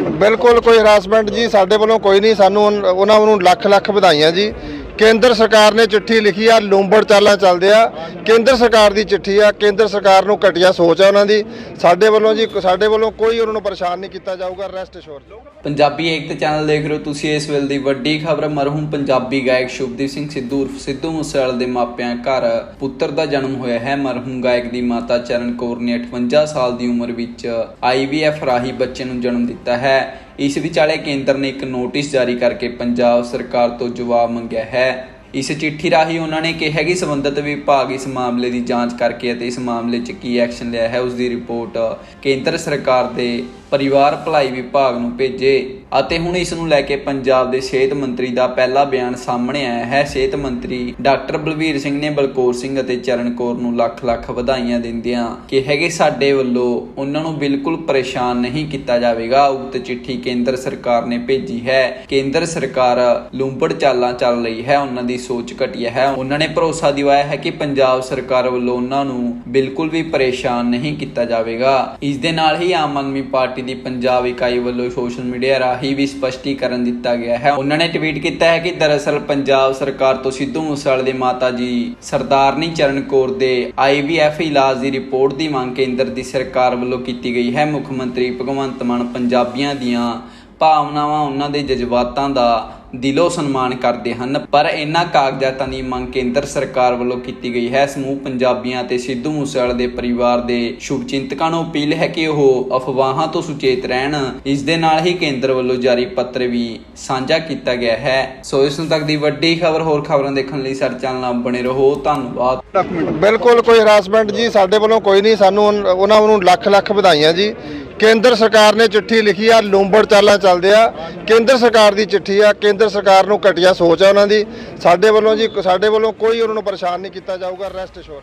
ਬਿਲਕੁਲ ਕੋਈ ਹਰਾਸਮੈਂਟ ਜੀ, ਸਾਡੇ ਵੱਲੋਂ ਕੋਈ ਨਹੀਂ, ਸਾਨੂੰ ਉਨ- ਉਹਨਾਂ ਨੂੰ ਲੱਖ ਲੱਖ ਵਧਾਈਆਂ ਜੀ। ਕੇਂਦਰ ਸਰਕਾਰ ਨੇ ਚਿੱਠੀ ਲਿਖੀ ਆ, ਲੂੰਬੜ ਚਾਲਾਂ ਚੱਲਦੇ ਆ। ਕੇਂਦਰ ਸਰਕਾਰ ਦੀ ਚਿੱਠੀ ਆ, ਕੇਂਦਰ ਸਰਕਾਰ ਨੂੰ ਘਟੀਆ ਸੋਚ ਆ ਉਹਨਾਂ ਦੀ। ਸਾਡੇ ਵੱਲੋਂ ਜੀ, ਸਾਡੇ ਵੱਲੋਂ ਕੋਈ ਉਹਨਾਂ ਨੂੰ ਪਰੇਸ਼ਾਨ ਨਹੀਂ ਕੀਤਾ ਜਾਊਗਾ ਰੈਸਟ ਅਸ਼ੋਰ ਪੰਜਾਬੀ ਏਕਤਾ ਚੈਨਲ ਦੇਖ ਰਹੇ ਹੋ ਤੁਸੀਂ ਇਸ ਵੇਲੇ ਦੀ ਵੱਡੀ ਖਬਰ। ਮਰਹੂਮ ਪੰਜਾਬੀ ਗਾਇਕ ਸ਼ੁਭਦੀਪ ਸਿੰਘ ਸਿੱਧੂ ਉਰਫ ਸਿੱਧੂ ਮੂਸੇਵਾਲੇ ਦੇ ਮਾਪਿਆਂ ਘਰ ਪੁੱਤਰ ਦਾ ਜਨਮ ਹੋਇਆ ਹੈ। ਮਰਹੂਮ ਗਾਇਕ ਦੀ ਮਾਤਾ ਚਰਨ ਕੌਰ ਨੇ 58 ਸਾਲ ਦੀ ਉਮਰ ਵਿੱਚ ਆਈਵੀਐਫ ਰਾਹੀਂ ਬੱਚੇ ਨੂੰ ਜਨਮ ਦਿੱਤਾ ਹੈ। ਇਸ ਵਿਚਾਲੇ ਕੇਂਦਰ ਨੇ ਇੱਕ ਨੋਟਿਸ ਜਾਰੀ ਕਰਕੇ ਪੰਜਾਬ ਸਰਕਾਰ ਤੋਂ ਜਵਾਬ ਮੰਗਿਆ ਹੈ। ਇਸ ਚਿੱਠੀ ਰਾਹੀਂ ਉਹਨਾਂ ਨੇ ਕਿਹਾ ਕਿ ਸੰਬੰਧਿਤ ਵਿਭਾਗ ਇਸ ਮਾਮਲੇ ਦੀ ਜਾਂਚ ਕਰਕੇ ਅਤੇ ਇਸ ਮਾਮਲੇ 'ਚ ਕੀ ਐਕਸ਼ਨ ਲਿਆ ਹੈ, ਉਸ ਦੀ ਰਿਪੋਰਟ ਕੇਂਦਰ ਸਰਕਾਰ ਦੇ ਪਰਿਵਾਰ ਭਲਾਈ ਵਿਭਾਗ ਨੂੰ ਭੇਜੇ ਅਤੇ ਹੁਣ ਇਸ ਨੂੰ ਲੈ ਕੇ ਪੰਜਾਬ ਦੇ ਸਿਹਤ ਮੰਤਰੀ ਦਾ ਪਹਿਲਾ ਬਿਆਨ ਸਾਹਮਣੇ ਆਇਆ ਹੈ। ਸਿਹਤ ਮੰਤਰੀ ਡਾਕਟਰ ਬਲਵੀਰ ਸਿੰਘ ਨੇ ਬਲਕੌਰ ਸਿੰਘ ਅਤੇ ਚਰਨ ਕੌਰ ਨੂੰ ਲੱਖ ਲੱਖ ਵਧਾਈਆਂ ਦਿੰਦਿਆਂ ਕਿਹਾ ਕਿ ਸਾਡੇ ਵੱਲੋਂ ਉਹਨਾਂ ਨੂੰ ਬਿਲਕੁਲ ਪਰੇਸ਼ਾਨ ਨਹੀਂ ਕੀਤਾ ਜਾਵੇਗਾ। ਉਕਤ ਚਿੱਠੀ ਕੇਂਦਰ ਸਰਕਾਰ ਨੇ ਭੇਜੀ ਹੈ। ਕੇਂਦਰ ਸਰਕਾਰ ਲੂੰਬੜ ਚਾਲਾਂ ਚੱਲ ਰਹੀ ਹੈ। ਉਹਨਾਂ ਦੀ ਸੋਚ ਘਟੀਆ ਹੈ। ਉਹਨਾਂ ਨੇ ਭਰੋਸਾ ਦਿਵਾਇਆ ਹੈ ਕਿ ਪੰਜਾਬ ਸਰਕਾਰ ਵੱਲੋਂ ਉਹਨਾਂ ਨੂੰ ਬਿਲਕੁਲ ਵੀ ਪਰੇਸ਼ਾਨ ਨਹੀਂ ਕੀਤਾ ਜਾਵੇਗਾ। ਇਸ ਦੇ ਨਾਲ ਹੀ ਆਮ ਆਦਮੀ ਪਾਰਟੀ ਦੀ ਪੰਜਾਬ ਇਕਾਈ ਵੱਲੋਂ ਸੋਸ਼ਲ ਮੀਡੀਆ ਰਾਹੀਂ ਵੀ ਸਪਸ਼ਟੀਕਰਨ ਦਿੱਤਾ ਗਿਆ ਹੈ। ਉਹਨਾਂ ਨੇ ਟਵੀਟ ਕੀਤਾ ਹੈ ਕਿ ਦਰਅਸਲ ਪੰਜਾਬ ਸਰਕਾਰ ਤੋਂ ਸਿੱਧੂ ਮੂਸੇਵਾਲੇ ਦੇ ਮਾਤਾ ਜੀ ਸਰਦਾਰਨੀ ਚਰਨ ਕੌਰ ਦੇ ਆਈਵੀਐਫ ਇਲਾਜ ਦੀ ਰਿਪੋਰਟ ਦੀ ਮੰਗ ਕੇਂਦਰ ਦੀ ਸਰਕਾਰ ਵੱਲੋਂ ਕੀਤੀ ਗਈ ਹੈ। ਮੁੱਖ ਮੰਤਰੀ ਭਗਵੰਤ ਮਾਨ ਪੰਜਾਬੀਆਂ ਦੀਆਂ ਭਾਵਨਾਵਾਂ ਉਹਨਾਂ ਦੇ ਜਜ਼ਬਾਤਾਂ ਦਾ ਦਿਲੋਂ ਸਨਮਾਨ ਕਰਦੇ ਹਨ। ਪਰ ਇਹਨਾਂ ਕਾਗਜ਼ਾਤਾਂ ਦੀ ਮੰਗ ਕੇਂਦਰ ਸਰਕਾਰ ਵੱਲੋਂ ਕੀਤੀ ਗਈ ਹੈ। ਸਮੂਹ ਪੰਜਾਬੀਆਂ ਤੇ ਸਿੱਧੂ ਮੂਸੇਵਾਲੇ ਦੇ ਪਰਿਵਾਰ ਦੇ ਸ਼ੁਭਚਿੰਤਕਾਂ ਨੂੰ ਅਪੀਲ ਹੈ ਕਿ ਉਹ ਅਫਵਾਹਾਂ ਤੋਂ ਸੁਚੇਤ ਰਹਿਣ। ਇਸ ਦੇ ਨਾਲ ਹੀ ਕੇਂਦਰ ਵੱਲੋਂ ਜਾਰੀ ਪੱਤਰ ਵੀ ਸਾਂਝਾ ਕੀਤਾ ਗਿਆ ਹੈ। ਸੋ ਇਸ ਨੂੰ ਤੱਕ ਦੀ ਵੱਡੀ ਖਬਰ ਹੋਰ ਖਬਰਾਂ ਦੇਖਣ ਲਈ ਸਾਡੇ ਚੈਨਲ ਨਾਲ ਬਣੇ ਰਹੋ। ਧੰਨਵਾਦ। ਬਿਲਕੁਲ ਕੋਈ ਹਰਾਸਮੈਂਟ ਜੀ ਸਾਡੇ ਵੱਲੋਂ ਕੋਈ ਨਹੀਂ। ਸਾਨੂੰ ਉਹਨਾਂ ਨੂੰ ਲੱਖ ਲੱਖ ਵਧਾਈਆਂ ਜੀ। ਕੇਂਦਰ ਸਰਕਾਰ ਨੇ ਚਿੱਠੀ ਲਿਖੀ ਆ, ਲੂੰਬੜ ਚਾਲਾਂ ਚੱਲਦੇ ਆ। ਕੇਂਦਰ ਸਰਕਾਰ ਦੀ ਚਿੱਠੀ ਆ, ਕੇਂਦਰ ਸਰਕਾਰ ਨੂੰ ਘਟੀਆ ਸੋਚ ਆ ਉਹਨਾਂ ਦੀ। ਸਾਡੇ ਵੱਲੋਂ ਜੀ, ਸਾਡੇ ਵੱਲੋਂ ਕੋਈ ਉਹਨਾਂ ਨੂੰ ਪਰੇਸ਼ਾਨ ਨਹੀਂ ਕੀਤਾ ਜਾਊਗਾ ਰੈਸਟ ਅਸ਼ੋਰ